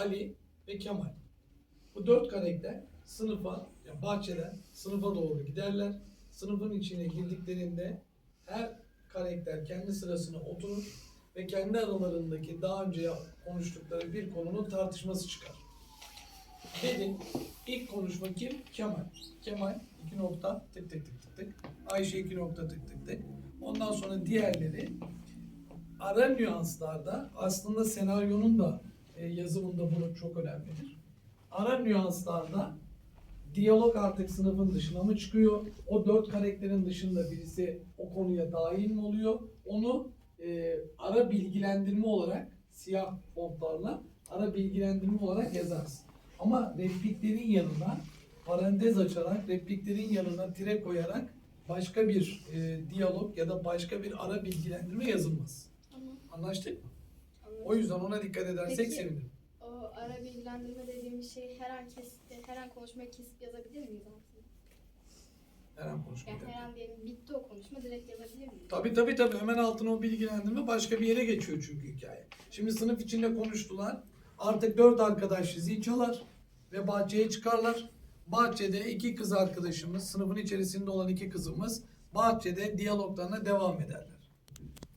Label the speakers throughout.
Speaker 1: Ali ve Kemal. Bu dört karakter sınıfa, yani bahçeden sınıfa doğru giderler. Sınıfın içine girdiklerinde her karakter kendi sırasına oturur ve kendi aralarındaki daha önce konuştukları bir konunun tartışması çıkar. Dedi, ilk konuşma kim? Kemal. Kemal iki nokta tık tık tık tık tık. Ayşe iki nokta tık tık tık. Ondan sonra diğerleri ara nüanslarda aslında senaryonun da e, yazımında bunu çok önemlidir. Ara nüanslarda diyalog artık sınıfın dışına mı çıkıyor? O dört karakterin dışında birisi o konuya dahil mi oluyor? Onu e, ara bilgilendirme olarak siyah fontlarla ara bilgilendirme olarak yazarsın. Ama repliklerin yanına parantez açarak, repliklerin yanına tire koyarak başka bir e, diyalog ya da başka bir ara bilgilendirme yazılmaz.
Speaker 2: Tamam.
Speaker 1: Anlaştık mı? O yüzden ona dikkat edersek
Speaker 2: Peki.
Speaker 1: sevinirim.
Speaker 2: O ara bilgilendirme dediğimiz şey her an kesitte, her an konuşmayı kesip yazabilir miyiz altına?
Speaker 1: Her an konuşmaya
Speaker 2: Yani her an diyelim bitti o konuşma direkt yazabilir miyiz?
Speaker 1: Tabii tabii tabii hemen altına o bilgilendirme başka bir yere geçiyor çünkü hikaye. Şimdi sınıf içinde konuştular. Artık dört arkadaş zil çalar ve bahçeye çıkarlar. Bahçede iki kız arkadaşımız, sınıfın içerisinde olan iki kızımız bahçede diyaloglarına devam ederler.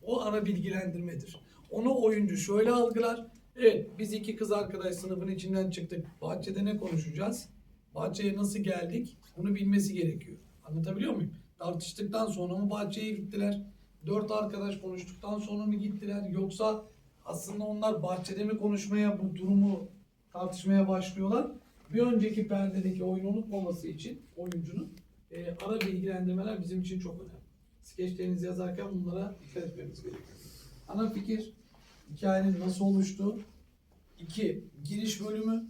Speaker 1: O ara bilgilendirmedir. Onu oyuncu şöyle algılar. Evet biz iki kız arkadaş sınıfın içinden çıktık. Bahçede ne konuşacağız? Bahçeye nasıl geldik? Bunu bilmesi gerekiyor. Anlatabiliyor muyum? Tartıştıktan sonra mı bahçeye gittiler? Dört arkadaş konuştuktan sonra mı gittiler? Yoksa aslında onlar bahçede mi konuşmaya bu durumu tartışmaya başlıyorlar? Bir önceki perdedeki oyunu unutmaması için oyuncunun e, ara bilgilendirmeler bizim için çok önemli. Skeçlerinizi yazarken bunlara dikkat etmemiz gerekiyor. Ana fikir, hikayenin nasıl oluştuğu, iki giriş bölümü,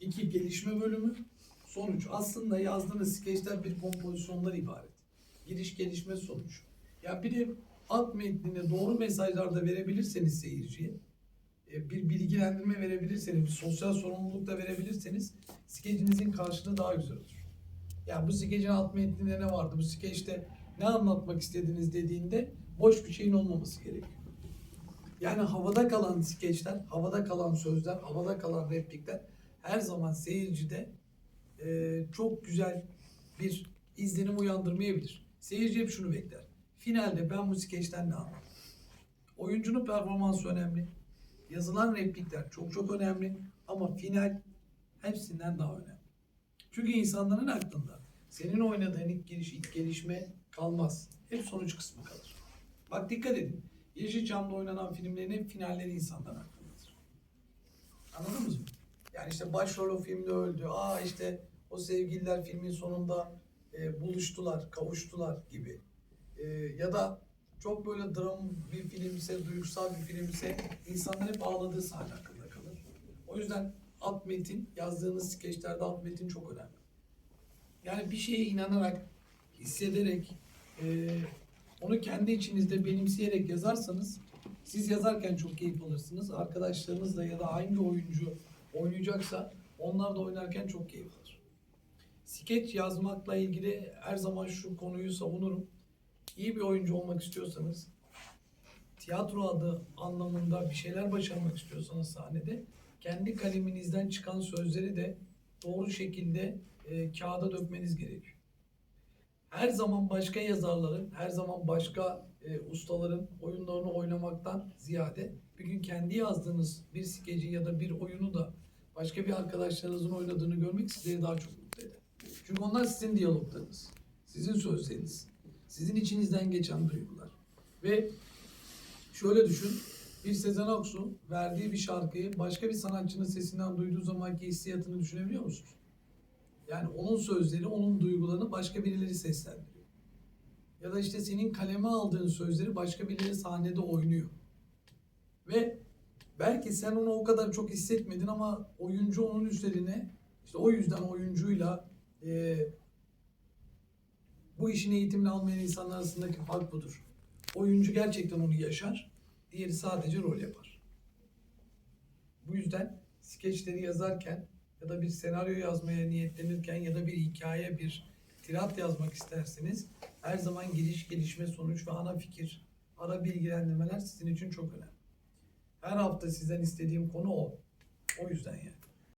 Speaker 1: iki gelişme bölümü, sonuç. Aslında yazdığınız skeçler bir kompozisyonlar ibaret. Giriş, gelişme, sonuç. Ya bir de alt metnini doğru mesajlarda verebilirseniz seyirciye, e, bir bilgilendirme verebilirseniz, bir sosyal sorumluluk da verebilirseniz skecinizin karşılığı daha güzel olur. Ya bu skecin alt metninde ne vardı? Bu skeçte ne anlatmak istediniz dediğinde boş bir şeyin olmaması gerekiyor. Yani havada kalan skeçler, havada kalan sözler, havada kalan replikler her zaman seyircide e, çok güzel bir izlenim uyandırmayabilir. Seyirci hep şunu bekler. Finalde ben bu skeçten ne anladım? Oyuncunun performansı önemli. Yazılan replikler çok çok önemli. Ama final hepsinden daha önemli. Çünkü insanların aklında senin oynadığın ilk giriş, ilk gelişme kalmaz. Hep sonuç kısmı kalır. Bak dikkat edin. Yeşilçam'da oynanan filmlerin hep finalleri insanların aklındadır. Anladınız mı? Yani işte başrol o filmde öldü. Aa işte o sevgililer filmin sonunda e, buluştular, kavuştular gibi. E, ya da çok böyle dram bir filmse, duygusal bir filmse insanlar hep ağladığı sahne akılda kalır. O yüzden alt metin, yazdığınız skeçlerde alt metin çok önemli. Yani bir şeye inanarak, hissederek, e, onu kendi içinizde benimseyerek yazarsanız siz yazarken çok keyif alırsınız. Arkadaşlarınızla ya da hangi oyuncu oynayacaksa onlar da oynarken çok keyif alır. Skeç yazmakla ilgili her zaman şu konuyu savunurum. İyi bir oyuncu olmak istiyorsanız, tiyatro adı anlamında bir şeyler başarmak istiyorsanız sahnede kendi kaleminizden çıkan sözleri de doğru şekilde e, kağıda dökmeniz gerekiyor. Her zaman başka yazarların, her zaman başka e, ustaların oyunlarını oynamaktan ziyade bir gün kendi yazdığınız bir skeci ya da bir oyunu da başka bir arkadaşlarınızın oynadığını görmek sizleri daha çok mutlu eder. Çünkü onlar sizin diyaloglarınız, sizin sözleriniz, sizin içinizden geçen duygular. Ve şöyle düşün, bir Sezen Aksu verdiği bir şarkıyı başka bir sanatçının sesinden duyduğu zamanki hissiyatını düşünebiliyor musunuz? Yani onun sözleri, onun duygularını başka birileri seslendiriyor. Ya da işte senin kaleme aldığın sözleri başka birileri sahnede oynuyor. Ve belki sen onu o kadar çok hissetmedin ama oyuncu onun üzerine, işte o yüzden oyuncuyla e, bu işin eğitimini almayan insanlar arasındaki fark budur. Oyuncu gerçekten onu yaşar, diğeri sadece rol yapar. Bu yüzden skeçleri yazarken ya da bir senaryo yazmaya niyetlenirken ya da bir hikaye, bir tirat yazmak isterseniz her zaman giriş, gelişme, sonuç ve ana fikir, ara bilgilendirmeler sizin için çok önemli. Her hafta sizden istediğim konu o. O yüzden